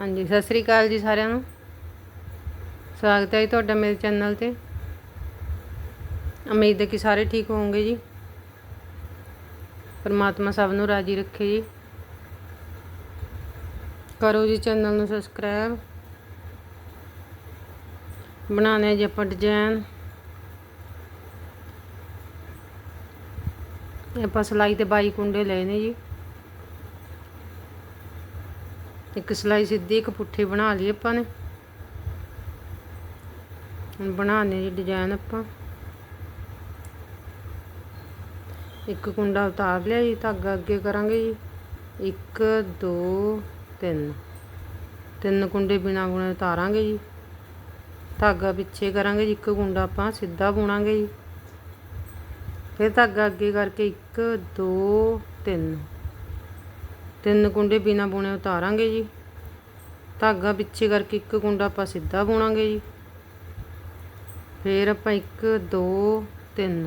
ਹਾਂਜੀ, ਸਤਿ ਸ੍ਰੀ ਅਕਾਲ ਜੀ ਸਾਰਿਆਂ ਨੂੰ। ਸਵਾਗਤ ਹੈ ਜੀ ਤੁਹਾਡਾ ਮੇਰੇ ਚੈਨਲ ਤੇ। ਉਮੀਦ ਹੈ ਕਿ ਸਾਰੇ ਠੀਕ ਹੋਵੋਗੇ ਜੀ। ਪਰਮਾਤਮਾ ਸਭ ਨੂੰ ਰਾਜੀ ਰੱਖੇ ਜੀ। ਕਰੋ ਜੀ ਚੈਨਲ ਨੂੰ ਸਬਸਕ੍ਰਾਈਬ। ਬਣਾਉਣੇ ਜੀ ਆਪਾਂ ਡਿਜ਼ਾਈਨ ਆਪਾਂ ਸਲਾਈ ਤੇ ਬਾਈ ਕੁੰਡੇ ਲਏ ਨੇ ਜੀ। ਇੱਕ ਸਲਾਈ ਸਿੱਧੀ, ਇੱਕ ਪੁੱਠੀ ਬਣਾ ਲਈ ਆਪਾਂ ਨੇ। ਹੁਣ ਬਣਾਉਣੇ ਜੀ ਡਿਜ਼ਾਈਨ ਆਪਾਂ। ਇੱਕ ਕੁੰਡਾ ਉਤਾਰ ਲਿਆ ਜੀ, ਧਾਗਾ ਅੱਗੇ ਕਰਾਂਗੇ ਜੀ। 1 2 3 ਤਿੰਨ ਕੁੰਡੇ ਬਿਨਾ ਬੁਣੇ ਉਤਾਰਾਂਗੇ ਜੀ। ਧਾਗਾ ਪਿੱਛੇ ਕਰਾਂਗੇ ਜੀ, ਇੱਕ ਕੁੰਡਾ ਆਪਾਂ ਸਿੱਧਾ ਬੁਣਾਂਗੇ ਜੀ। ਫਿਰ ਧਾਗਾ ਅੱਗੇ ਕਰਕੇ 1 2 3 ਤਿੰਨ ਕੁੰਡੇ ਬਿਨਾ ਬੁਣੇ ਉਤਾਰਾਂਗੇ ਜੀ। ਧਾਗਾ ਪਿੱਛੇ ਕਰਕੇ ਇੱਕ ਕੁੰਡਾ ਆਪਾਂ ਸਿੱਧਾ ਬੁਣਾਂਗੇ ਜੀ। ਫਿਰ ਆਪਾਂ 1 2 3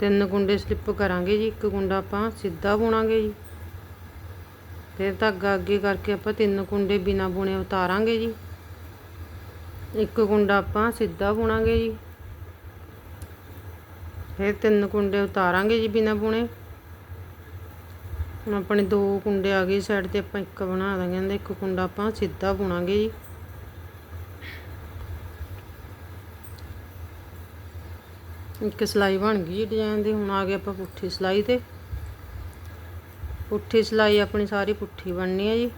ਤਿੰਨ ਕੁੰਡੇ ਸਲਿੱਪ ਕਰਾਂਗੇ ਜੀ। ਇੱਕ ਕੁੰਡਾ ਆਪਾਂ ਸਿੱਧਾ ਬੁਣਾਂਗੇ ਜੀ। ਫਿਰ ਧਾਗਾ ਅੱਗੇ ਕਰਕੇ ਆਪਾਂ ਤਿੰਨ ਕੁੰਡੇ ਬਿਨਾ ਬੁਣੇ ਉਤਾਰਾਂਗੇ ਜੀ। ਇੱਕ ਕੁੰਡਾ ਆਪਾਂ ਸਿੱਧਾ ਬੁਣਾਂਗੇ ਜੀ। ਫਿਰ ਤਿੰਨ ਕੁੰਡੇ ਉਤਾਰਾਂਗੇ ਜੀ ਬਿਨਾ ਬੁਣੇ। ਹੁਣ ਆਪਣੇ ਦੋ ਕੁੰਡੇ ਆ ਗਏ ਸਾਈਡ ਤੇ ਆਪਾਂ ਇੱਕ ਬਣਾ ਦਾਂਗੇ, ਇਹਦਾ ਇੱਕ ਕੁੰਡਾ ਆਪਾਂ ਸਿੱਧਾ ਬੁਣਾਂਗੇ ਜੀ। ਇੱਕ ਸਲਾਈ ਬਣ ਗਈ ਜੀ ਡਿਜ਼ਾਈਨ ਦੀ, ਹੁਣ ਆ ਗਏ ਆਪਾਂ ਪੁੱਠੀ ਸਲਾਈ ਤੇ। ਪੁੱਠੀ ਸਲਾਈ ਆਪਣੀ ਸਾਰੀ ਪੁੱਠੀ ਬਣਨੀ ਹੈ ਜੀ।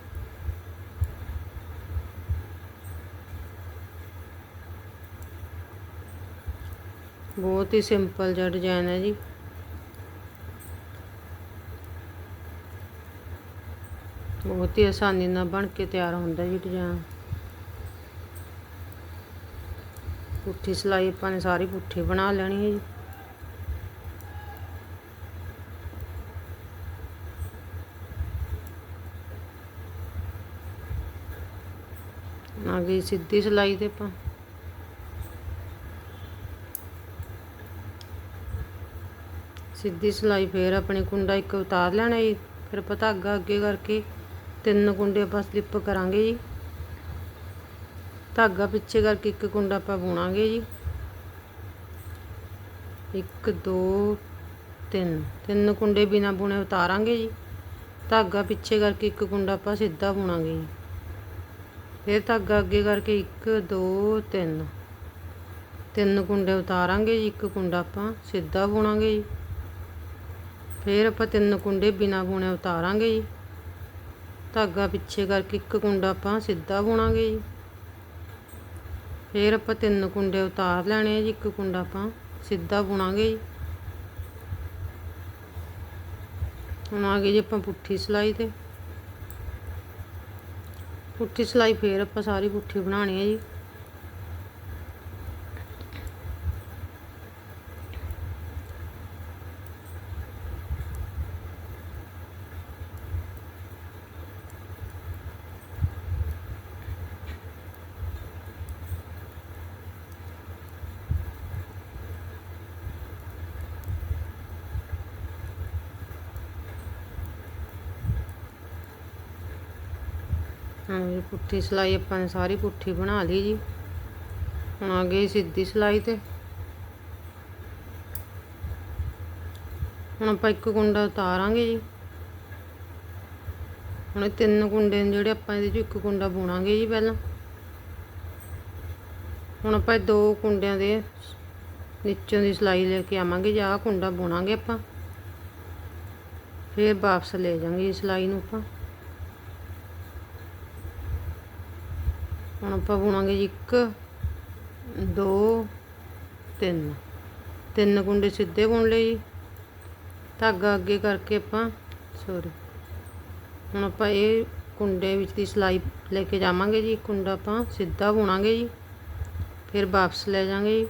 ਬਹੁਤ ਹੀ ਸਿੰਪਲ ਜਿਹਾ ਡਿਜ਼ਾਈਨ ਹੈ ਜੀ। ਬਹੁਤ ਹੀ ਆਸਾਨੀ ਨਾਲ ਬਣ ਕੇ ਤਿਆਰ ਹੁੰਦਾ ਜੀ ਡਿਜ਼ਾਈਨ। ਪੁੱਠੀ ਸਲਾਈ ਆਪਾਂ ਨੇ ਸਾਰੀ ਪੁੱਠੀ ਬਣਾ ਲੈਣੀ ਹੈ ਜੀ। ਆ ਗਈ ਸਿੱਧੀ ਸਲਾਈ ਤੇ ਆਪਾਂ। ਸਿੱਧੀ ਸਲਾਈ ਫੇਰ ਆਪਣੇ ਕੁੰਡਾ ਇੱਕ ਉਤਾਰ ਲੈਣਾ ਜੀ, ਫਿਰ ਆਪਾਂ ਧਾਗਾ ਅੱਗੇ ਕਰਕੇ ਤਿੰਨ ਕੁੰਡੇ ਆਪਾਂ ਸਲਿੱਪ ਕਰਾਂਗੇ ਜੀ। ਧਾਗਾ ਪਿੱਛੇ ਕਰਕੇ ਇੱਕ ਕੁੰਡਾ ਆਪਾਂ ਬੁਣਾਂਗੇ ਜੀ। 1 2 3 ਤਿੰਨ ਕੁੰਡੇ ਬਿਨਾ ਬੁਣੇ ਉਤਾਰਾਂਗੇ ਜੀ। ਧਾਗਾ ਪਿੱਛੇ ਕਰਕੇ ਇੱਕ ਕੁੰਡਾ ਆਪਾਂ ਸਿੱਧਾ ਬੁਣਾਂਗੇ ਜੀ। ਫਿਰ ਧਾਗਾ ਅੱਗੇ ਕਰਕੇ 1 2 3 ਤਿੰਨ ਕੁੰਡੇ ਉਤਾਰਾਂਗੇ ਜੀ। ਇੱਕ ਕੁੰਡਾ ਆਪਾਂ ਸਿੱਧਾ ਬੁਣਾਂਗੇ ਜੀ। ਫਿਰ ਆਪਾਂ ਤਿੰਨ ਕੁੰਡੇ ਬਿਨਾ ਬੁਣੇ ਉਤਾਰਾਂਗੇ ਜੀ। ਧਾਗਾ ਪਿੱਛੇ ਕਰਕੇ ਇੱਕ ਕੁੰਡਾ ਆਪਾਂ ਸਿੱਧਾ ਬੁਣਾਂਗੇ ਜੀ। ਫਿਰ ਆਪਾਂ ਤਿੰਨ ਕੁੰਡੇ ਉਤਾਰ ਲੈਣੇ ਆ ਜੀ, ਇੱਕ ਕੁੰਡਾ ਆਪਾਂ ਸਿੱਧਾ ਬੁਣਾਂਗੇ ਜੀ। ਹੁਣ ਆ ਗਈ ਜੀ ਆਪਾਂ ਪੁੱਠੀ ਸਲਾਈ ਤੇ। ਪੁੱਠੀ ਸਲਾਈ ਫੇਰ ਆਪਾਂ ਸਾਰੀ ਪੁੱਠੀ ਬਣਾਣੀ ਹੈ ਜੀ। ਹਾਂ ਪੁੱਠੀ ਸਲਾਈ ਆਪਾਂ ਨੇ ਸਾਰੀ ਪੁੱਠੀ ਬਣਾ ਲਈ ਜੀ। ਹੁਣ ਆ ਗਈ ਸਿੱਧੀ ਸਲਾਈ ਤੇ। ਹੁਣ ਆਪਾਂ ਇੱਕ ਕੁੰਡਾ ਉਤਾਰਾਂਗੇ ਜੀ। ਹੁਣ ਤਿੰਨ ਕੁੰਡੇ ਨੇ ਜਿਹੜੇ ਆਪਾਂ ਇਹਦੇ ਚ ਇੱਕ ਕੁੰਡਾ ਬੁਣਾਂਗੇ ਜੀ ਪਹਿਲਾਂ। ਹੁਣ ਆਪਾਂ ਦੋ ਕੁੰਡਿਆਂ ਦੇ ਨੀਚੋਂ ਦੀ ਸਲਾਈ ਲੈ ਕੇ ਆਵਾਂਗੇ ਜਾਂ, ਆਹ ਕੁੰਡਾ ਬੁਣਾਂਗੇ ਆਪਾਂ। ਫਿਰ ਵਾਪਸ ਲੈ ਜਾਵਾਂਗੇ ਜੀ ਸਲਾਈ ਨੂੰ ਆਪਾਂ। ਹੁਣ ਆਪਾਂ ਬੁਣਾਂਗੇ ਜੀ 1 2 3 ਤਿੰਨ ਕੁੰਡੇ ਸਿੱਧੇ ਬੁਣ ਲਏ ਜੀ। ਧਾਗਾ ਅੱਗੇ ਕਰਕੇ ਆਪਾਂ ਸੋਰੀ ਹੁਣ ਆਪਾਂ ਇਹ ਕੁੰਡੇ ਵਿੱਚ ਦੀ ਸਲਾਈ ਲੈ ਕੇ ਜਾਵਾਂਗੇ ਜੀ। ਕੁੰਡਾ ਆਪਾਂ ਸਿੱਧਾ ਬੁਣਾਂਗੇ ਜੀ। ਫਿਰ ਵਾਪਸ ਲੈ ਜਾਵਾਂਗੇ ਜੀ।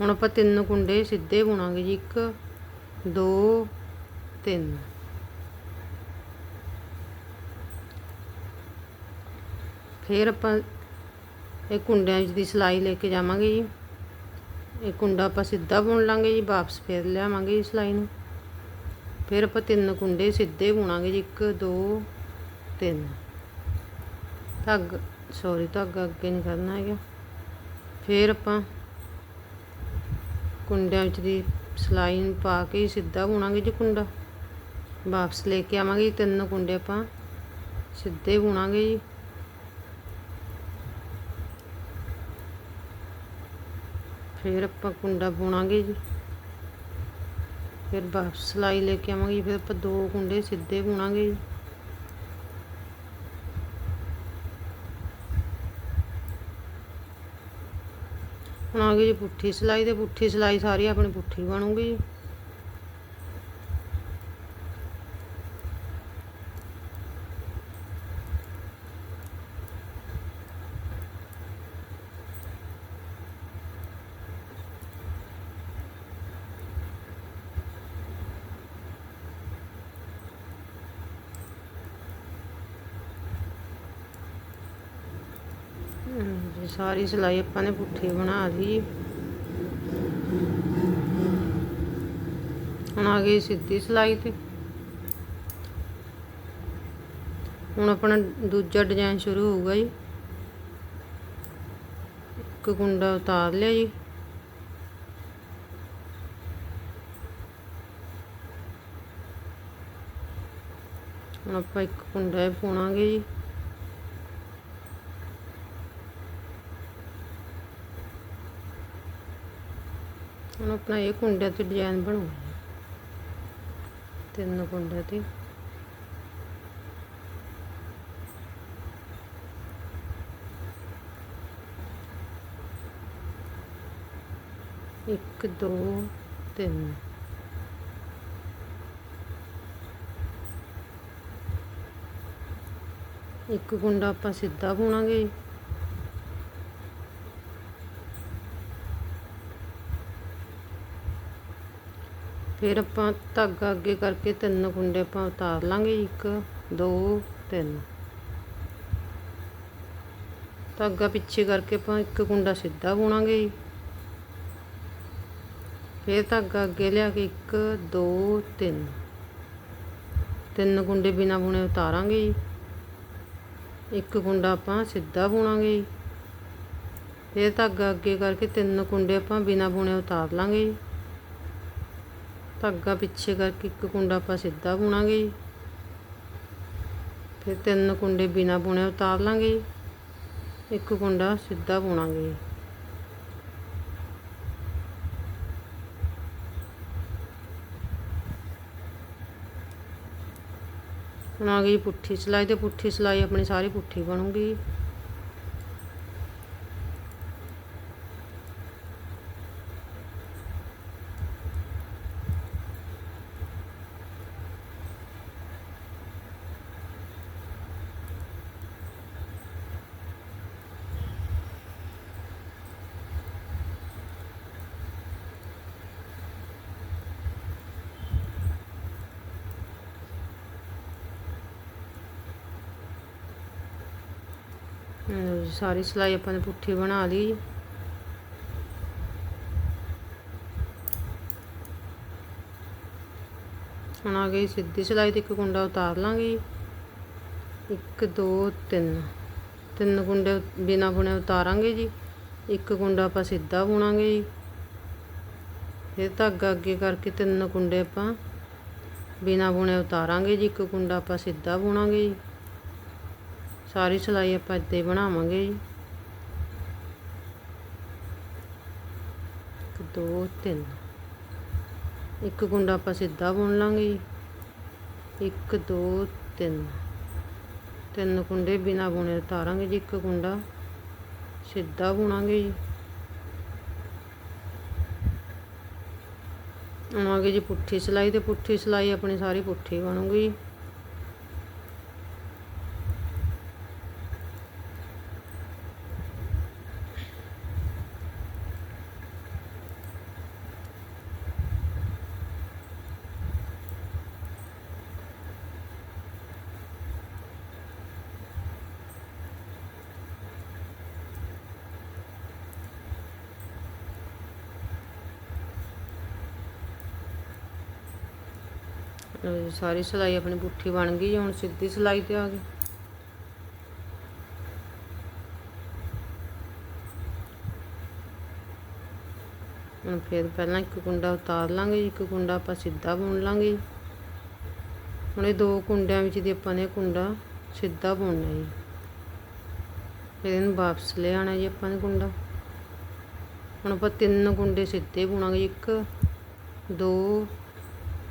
ਹੁਣ ਆਪਾਂ ਤਿੰਨ ਕੁੰਡੇ ਸਿੱਧੇ ਬੁਣਾਂਗੇ ਜੀ। 1 2 3 ਫਿਰ ਆਪਾਂ ਇਹ ਕੁੰਡਿਆਂ ਵਿੱਚ ਦੀ ਸਿਲਾਈ ਲੈ ਕੇ ਜਾਵਾਂਗੇ ਜੀ। ਇਹ ਕੁੰਡਾ ਆਪਾਂ ਸਿੱਧਾ ਬੁਣ ਲਾਂਗੇ ਜੀ, ਵਾਪਸ ਫੇਰ ਲਿਆਵਾਂਗੇ ਜੀ ਸਿਲਾਈ ਨੂੰ। ਫਿਰ ਆਪਾਂ ਤਿੰਨ ਕੁੰਡੇ ਸਿੱਧੇ ਬੁਣਾਂਗੇ ਜੀ 1 2 3 ਧਾਗਾ ਸੌਰੀ ਧਾਗਾ ਅੱਗੇ ਨਹੀਂ ਕਰਨਾ ਹੈਗਾ। ਫਿਰ ਆਪਾਂ ਕੁੰਡਿਆਂ ਵਿੱਚ ਦੀ ਸਲਾਈ ਨੂੰ ਪਾ ਕੇ ਸਿੱਧਾ ਬੁਣਾਂਗੇ ਜੀ ਕੁੰਡਾ। ਵਾਪਸ ਲੈ ਕੇ ਆਵਾਂਗੇ ਜੀ, ਤਿੰਨ ਕੁੰਡੇ ਆਪਾਂ ਸਿੱਧੇ ਬੁਣਾਂਗੇ ਜੀ। ਫਿਰ ਆਪਾਂ ਕੁੰਡਾ ਬੁਣਾਂਗੇ ਜੀ। ਫਿਰ ਵਾਪਸ ਸਲਾਈ ਲੈ ਕੇ ਆਵਾਂਗੇ ਜੀ, ਫਿਰ ਆਪਾਂ ਦੋ ਕੁੰਡੇ ਸਿੱਧੇ ਬੁਣਾਂਗੇ ਜੀ। ਹੁਣ ਆ ਗਈ ਜੀ ਪੁੱਠੀ ਸਲਾਈ ਤੇ ਪੁੱਠੀ ਸਲਾਈ ਸਾਰੀ ਆਪਣੀ ਪੁੱਠੀ ਬਣੂਗੀ ਜੀ। ਹਮ, ਸਾਰੀ ਸਿਲਾਈ ਆਪਾਂ ਨੇ ਪੁੱਠੀ ਬਣਾ ਲਈ। ਹੁਣ ਆ ਗਈ ਸਿੱਧੀ ਸਿਲਾਈ ਤੇ। ਹੁਣ ਆਪਣਾ ਦੂਜਾ ਡਿਜ਼ਾਈਨ ਸ਼ੁਰੂ ਹੋਊਗਾ ਜੀ। ਇੱਕ ਕੁੰਡਾ ਉਤਾਰ ਲਿਆ ਜੀ। ਹੁਣ ਆਪਾਂ ਇੱਕ ਕੁੰਡਾ ਇਹ ਪਾਉਣਾਗੇ ਜੀ। ਹੁਣ ਆਪਣਾ ਇਹ ਕੁੰਡੇ ਤੇ ਡਿਜ਼ਾਈਨ ਬਣਾਉਣਾ ਤਿੰਨ ਕੁੰਡੇ ਤੇ। ਇੱਕ, ਦੋ, ਤਿੰਨ। ਇੱਕ ਕੁੰਡਾ ਆਪਾਂ ਸਿੱਧਾ ਪਾਉਣਾਗੇ ਫਿਰ ਆਪਾਂ ਧਾਗਾ ਅੱਗੇ ਕਰਕੇ ਤਿੰਨ ਕੁੰਡੇ ਆਪਾਂ ਉਤਾਰ ਲਾਂਗੇ। ਜੀ। ਇੱਕ, ਦੋ, ਤਿੰਨ। ਧਾਗਾ ਪਿੱਛੇ ਕਰਕੇ ਆਪਾਂ ਇੱਕ ਕੁੰਡਾ ਸਿੱਧਾ ਬੁਣਾਂਗੇ। ਜੀ ਫਿਰ ਧਾਗਾ ਅੱਗੇ ਲਿਆ ਕੇ ਇੱਕ, ਦੋ, ਤਿੰਨ। ਤਿੰਨ ਕੁੰਡੇ ਬਿਨਾ ਬੁਣੇ ਉਤਾਰਾਂਗੇ। ਜੀ ਇੱਕ ਕੁੰਡਾ ਆਪਾਂ ਸਿੱਧਾ ਬੁਣਾਂਗੇ। ਜੀ ਫਿਰ ਧਾਗਾ ਅੱਗੇ ਕਰਕੇ ਤਿੰਨ ਕੁੰਡੇ ਆਪਾਂ ਬਿਨਾ ਬੁਣੇ ਉਤਾਰ ਲਾਂਗੇ। ਜੀ ਧਾਗਾ ਪਿੱਛੇ ਕਰਕੇ ਇੱਕ ਕੁੰਡਾ ਆਪਾਂ ਸਿੱਧਾ ਬੁਣਾਂਗੇ ਜੀ। ਫਿਰ ਤਿੰਨ ਕੁੰਡੇ ਬਿਨਾ ਬੁਣੇ ਉਤਾਰ ਲਾਂਗੇ ਜੀ। ਇੱਕ ਕੁੰਡਾ ਸਿੱਧਾ ਬੁਣਾਂਗੇ ਜੀ। ਹੁਣ ਆ ਗਈ ਪੁੱਠੀ ਸਿਲਾਈ ਤੇ ਪੁੱਠੀ ਸਿਲਾਈ ਆਪਣੀ ਸਾਰੀ ਪੁੱਠੀ ਬਣੂਗੀ ਸਾਰੀ ਸਿਲਾਈ ਆਪਾਂ ਨੇ ਪੁੱਠੀ ਬਣਾ ਲਈ। ਹੁਣ ਆ ਗਈ ਸਿੱਧੀ ਸਿਲਾਈ ਤੇ ਇੱਕ ਕੁੰਡਾ ਉਤਾਰ ਲਾਂਗੇ। ਜੀ। ਇੱਕ, ਦੋ, ਤਿੰਨ। ਤਿੰਨ ਕੁੰਡੇ ਬਿਨਾ ਬੁਣੇ ਉਤਾਰਾਂਗੇ ਜੀ। ਇੱਕ ਕੁੰਡਾ ਆਪਾਂ ਸਿੱਧਾ ਬੁਣਾਂਗੇ ਜੀ। ਫਿਰ ਧਾਗਾ ਅੱਗੇ ਕਰਕੇ ਤਿੰਨ ਕੁੰਡੇ ਆਪਾਂ ਬਿਨਾ ਬੁਣੇ ਉਤਾਰਾਂਗੇ ਜੀ। ਇੱਕ ਕੁੰਡਾ ਆਪਾਂ ਸਿੱਧਾ ਬੁਣਾਂਗੇ ਜੀ। ਸਾਰੀ ਸਿਲਾਈ ਆਪਾਂ ਇੱਦਾਂ ਹੀ ਬਣਾਵਾਂਗੇ ਜੀ। ਇੱਕ, ਦੋ, ਤਿੰਨ। ਇੱਕ ਕੁੰਡਾ ਆਪਾਂ ਸਿੱਧਾ ਬੁਣ ਲਾਂਗੇ ਜੀ। ਇੱਕ, ਦੋ, ਤਿੰਨ। ਤਿੰਨ ਕੁੰਡੇ ਬਿਨਾ ਬੁਣੇ ਉਤਾਰਾਂਗੇ ਜੀ ਇੱਕ ਕੁੰਡਾ ਸਿੱਧਾ ਬੁਣਾਂਗੇ ਜੀ। ਆਵਾਂਗੇ ਜੀ ਪੁੱਠੀ ਸਿਲਾਈ ਤੇ ਪੁੱਠੀ ਸਿਲਾਈ ਆਪਣੀ ਸਾਰੀ ਪੁੱਠੀ ਬਣੂਗੀ। ਸਾਰੀ ਸਲਾਈ ਆਪਣੀ ਪੁੱਠੀ ਬਣ ਗਈ ਹੁਣ ਸਿੱਧੀ ਸਲਾਈ ਤੇ ਆ ਗਈ। ਹੁਣ ਫਿਰ ਪਹਿਲਾਂ ਇੱਕ ਕੁੰਡਾ ਉਤਾਰ ਲਾਂਗੇ ਇੱਕ ਕੁੰਡਾ ਆਪਾਂ ਸਿੱਧਾ ਬੁਣ ਲਾਂਗੇ ਹੁਣ ਇਹ ਦੋ ਕੁੰਡਿਆਂ ਵਿੱਚ ਦੀ ਆਪਾਂ ਨੇ ਕੁੰਡਾ ਸਿੱਧਾ ਬੁਣਨਾ ਜੀ। ਫਿਰ ਇਹਨੂੰ ਵਾਪਸ ਲੈ ਆਣਾ ਜੀ ਆਪਾਂ ਨੇ ਕੁੰਡਾ। ਹੁਣ ਆਪਾਂ ਤਿੰਨ ਕੁੰਡੇ ਸਿੱਧੇ ਬੁਣਾਂਗੇ ਇੱਕ, ਦੋ,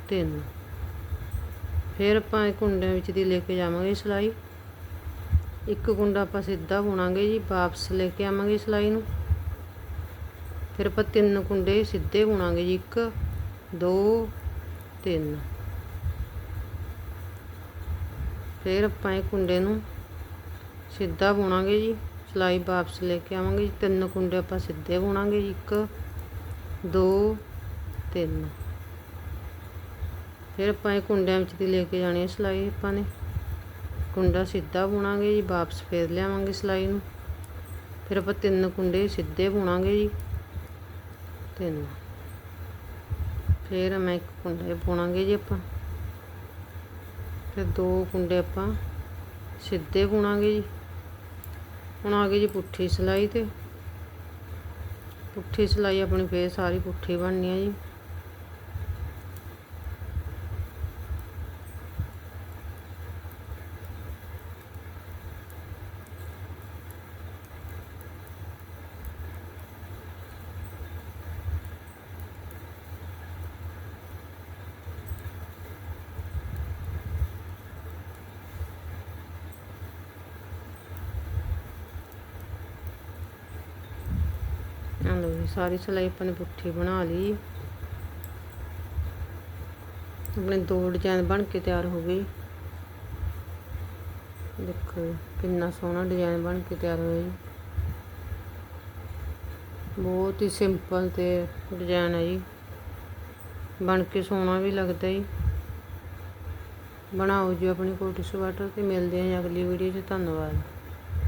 ਤਿੰਨ। ਫਿਰ ਆਪਾਂ ਇਹ ਕੁੰਡਿਆਂ ਵਿੱਚ ਦੀ ਲੈ ਕੇ ਜਾਵਾਂਗੇ ਸਿਲਾਈ। ਇੱਕ ਕੁੰਡਾ ਆਪਾਂ ਸਿੱਧਾ ਬੁਣਾਂਗੇ ਜੀ, ਵਾਪਸ ਲੈ ਕੇ ਆਵਾਂਗੇ ਸਿਲਾਈ ਨੂੰ। ਫਿਰ ਆਪਾਂ ਤਿੰਨ ਕੁੰਡੇ ਸਿੱਧੇ ਬੁਣਾਂਗੇ ਜੀ, ਇੱਕ, ਦੋ, ਤਿੰਨ। ਫਿਰ ਆਪਾਂ ਇਹ ਕੁੰਡੇ ਨੂੰ ਸਿੱਧਾ ਬੁਣਾਂਗੇ ਜੀ, ਸਿਲਾਈ ਵਾਪਸ ਲੈ ਕੇ ਆਵਾਂਗੇ ਜੀ। ਤਿੰਨ ਕੁੰਡੇ ਆਪਾਂ ਸਿੱਧੇ ਬੁਣਾਂਗੇ ਜੀ, ਇੱਕ, ਦੋ, ਤਿੰਨ। ਫਿਰ ਆਪਾਂ ਇਹ ਕੁੰਡਿਆਂ ਵਿੱਚ ਦੀ ਲੈ ਕੇ ਜਾਣੀ ਹੈ ਸਿਲਾਈ ਆਪਾਂ ਨੇ। ਕੁੰਡਾ ਸਿੱਧਾ ਬੁਣਾਂਗੇ ਜੀ, ਵਾਪਸ ਫੇਰ ਲਿਆਵਾਂਗੇ ਸਿਲਾਈ ਨੂੰ। ਫਿਰ ਆਪਾਂ ਤਿੰਨ ਕੁੰਡੇ ਸਿੱਧੇ ਬੁਣਾਂਗੇ ਜੀ। ਤਿੰਨ। ਫਿਰ ਮੈਂ ਇੱਕ ਕੁੰਡਾ ਬੁਣਾਂਗੇ ਜੀ ਆਪਾਂ। ਫਿਰ ਦੋ ਕੁੰਡੇ ਆਪਾਂ ਸਿੱਧੇ ਬੁਣਾਂਗੇ ਜੀ। ਹੁਣ ਆ ਗਈ ਜੀ ਪੁੱਠੀ ਸਿਲਾਈ ਤੇ। ਪੁੱਠੀ ਸਿਲਾਈ ਆਪਣੀ ਫੇਰ ਸਾਰੀ ਪੁੱਠੀ ਬਣਨੀ ਹੈ ਜੀ। ਆ ਲਓ ਜੀ, ਸਾਰੀ ਸਿਲਾਈ ਆਪਾਂ ਨੇ ਪੁੱਠੀ ਬਣਾ ਲਈ। ਆਪਣੇ ਦੋ ਡਿਜ਼ਾਈਨ ਬਣ ਕੇ ਤਿਆਰ ਹੋ ਗਏ। ਦੇਖੋ ਕਿੰਨਾ ਸੋਹਣਾ ਡਿਜ਼ਾਈਨ ਬਣ ਕੇ ਤਿਆਰ ਹੋਇਆ ਜੀ। ਬਹੁਤ ਹੀ ਸਿੰਪਲ ਤੇ ਡਿਜ਼ਾਈਨ ਹੈ ਜੀ। ਬਣ ਕੇ ਸੋਹਣਾ ਵੀ ਲੱਗਦਾ ਜੀ। ਬਣਾਓ ਜੀ ਆਪਣੀ ਕੋਟੀ ਸਵਾਟਰ ਤੇ ਮਿਲਦੇ ਹਾਂ ਜੀ ਅਗਲੀ ਵੀਡੀਓ 'ਚ। ਧੰਨਵਾਦ।